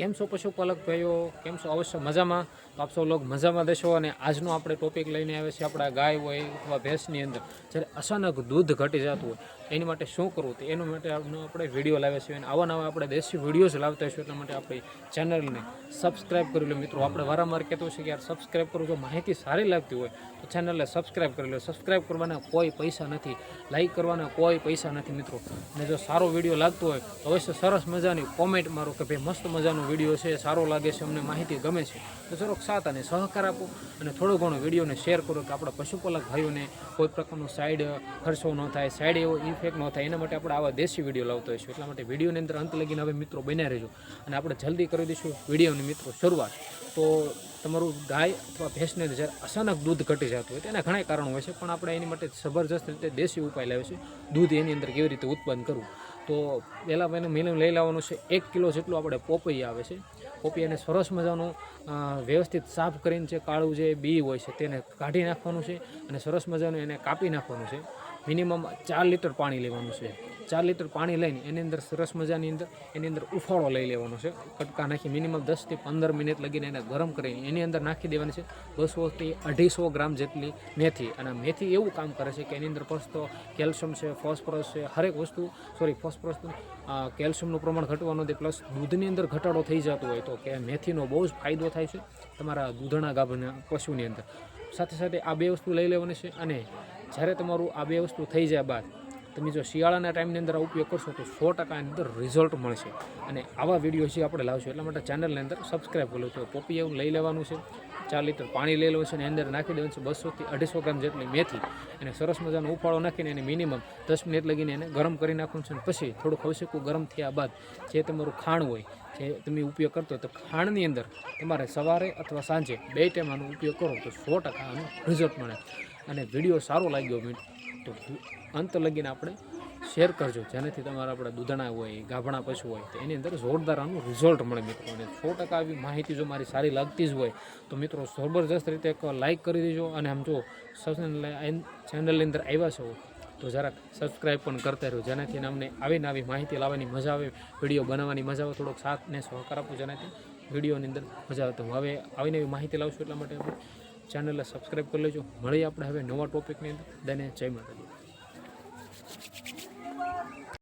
કેમ છો પશુપાલક ભાઈઓ? કેમ છો? અવશ્ય મજામાં. તો આપ સૌ લોક મજામાં દેશો અને આજનો આપણે ટોપિક લઈને આવે છે આપણા ગાય હોય અથવા ભેંસની અંદર. જ્યારે અચાનક દૂધ ઘટી જતું હોય, એની માટે શું કરવું? તો એના માટે આપણો વીડિયો લાવ્યા છીએ અને આવા નવા આપણે દેશી વિડીયોઝ લાવતા હોઈશું એટલા માટે આપણી ચેનલને સબસ્ક્રાઈબ કરી લો. મિત્રો, આપણે વારંવાર કહેતો છે કે યાર સબસ્ક્રાઈબ કરો, જો માહિતી સારી લાગતી હોય, તો ચેનલને સબસ્ક્રાઈબ કરી લો. સબસ્ક્રાઈબ કરવાના કોઈ પૈસા નથી. લાઈક કરવાના કોઈ પૈસા નથી, મિત્રો. અને જો સારો વીડિયો લાગતો હોય, તો અવશ્ય સરસ મજાની કોમેન્ટ મારો કે ભાઈ મસ્ત મજાનો વીડિયો છે, સારો લાગે છે, અમને માહિતી ગમે છે, તો જરાક સાથ અને સહકાર આપો અને થોડો ઘણો વિડીયોને શેર કરો કે આપણા પશુપાલક ભાઈઓને કોઈ પ્રકારનો સાઈડ ખર્ચો ન થાય સાઈડ એવો ઇફેક્ટ ન થાય, એના માટે આપણે આવા દેશી વીડિયો લાવતો હોઈશું. એટલા માટે વિડીયોની અંદર અંત લગીને હવે મિત્રો બન્યા રહેજો અને આપણે જલ્દી કરી દઈશું વિડીયોની મિત્રો શરૂઆત. તો તમારું ગાય અથવા ભેંસને જ્યારે અચાનક દૂધ ઘટી જતું હોય, તેના ઘણા કારણો હોય છે, પણ આપણે એની માટે જબરજસ્ત રીતે દેશી ઉપાય લાવે છે. દૂધ એની અંદર કેવી રીતે ઉત્પન્ન કરવું? તો પહેલાં એને મિનિમમ લઈ લેવાનું છે. એક કિલો જેટલું આપણે પોપૈયા આવે છે. પોપૈયાને સરસ મજાનું વ્યવસ્થિત સાફ કરીને જે કાળું જે બી હોય છે તેને કાઢી નાખવાનું છે અને સરસ મજાનું એને કાપી નાખવાનું છે. મિનિમમ ચાર લીટર પાણી લેવાનું છે. ચાર લીટર પાણી લઈને એની અંદર સરસ મજાની અંદર એની અંદર ઉફાળો લઈ લેવાનો છે. કટકા નાખી મિનિમમ દસથી પંદર મિનિટ લગીને એને ગરમ કરીને એની અંદર નાખી દેવાની છે. બસોથી અઢીસો ગ્રામ જેટલી મેથી અને મેથી એવું કામ કરે છે કે એની અંદર પસ્તો કેલ્શિયમ છે, ફોસ્ફરસ છે, હરેક વસ્તુ, સોરી, ફોસ્ફરસ કેલ્શિયમનું પ્રમાણ ઘટવાનું છે પ્લસ દૂધની અંદર ઘટાડો થઈ જતો હોય તો કે મેથીનો બહુ જ ફાયદો થાય છે તમારા દૂધણા ગાભના પશુની અંદર. સાથે સાથે આ બે વસ્તુ લઈ લેવાની છે અને જ્યારે તમારું આ બે વસ્તુ થઈ જાય બાદ તમે જો શિયાળાના ટાઈમની અંદર આ ઉપયોગ કરશો તો સો ટકાની અંદર રિઝલ્ટ મળશે. અને આવા વીડિયો છે આપણે લાવશું. એટલા માટે ચેનલની અંદર સબસ્ક્રાઈબ કરી લો તો પોપી એવું લઈ લેવાનું છે. ચાર લીટર પાણી લઈ લેવું છે અને અંદર નાખી દેવાનું છે બસોથી અઢીસો ગ્રામ જેટલી મેથી. અને સરસ મજાનો ઉફાળો નાખીને એને મિનિમમ દસ મિનિટ લગીને એને ગરમ કરી નાખવાનું છે અને પછી થોડુંક હવસેકું ગરમ થયા બાદ જે તમારું ખાણ હોય, જે તમે ઉપયોગ કરતો તો ખાણની અંદર તમારે સવારે અથવા સાંજે બે ટાઈમ આનો ઉપયોગ કરો તો સો ટકા આનું રિઝલ્ટ મળે. અને વીડિયો સારો લાગ્યો મિત્રો તો અંત લગીને આપણે શેર કરજો. જેનાથી તમારા આપણા દૂધણા હોય, ગાભણા પશુ હોય, તો એની અંદર જોરદાર આનું રિઝલ્ટ મળે મિત્રો. અને સો ટકા આવી માહિતી જો મારી સારી લાગતી જ હોય, તો મિત્રો જબરજસ્ત રીતે એક લાઇક કરી દેજો. અને આમ જો ચેનલની અંદર આવ્યા છો, તો જરાક સબસ્ક્રાઈબ પણ કરતા રહ્યો જેનાથી અમને આવીને આવી માહિતી લાવવાની મજા આવે વીડિયો બનાવવાની મજા આવે, થોડોક સાથ ને સહકાર આપો. જેનાથી વિડીયોની અંદર મજા આવે. તો હું હવે આવીને એવી માહિતી લાવશું એટલા માટે આપણે ચેનલને સબસ્ક્રાઈબ કરી લેજો. મળીએ આપણે હવે નવા ટોપિકની અંદર. દેને જય માતાજી.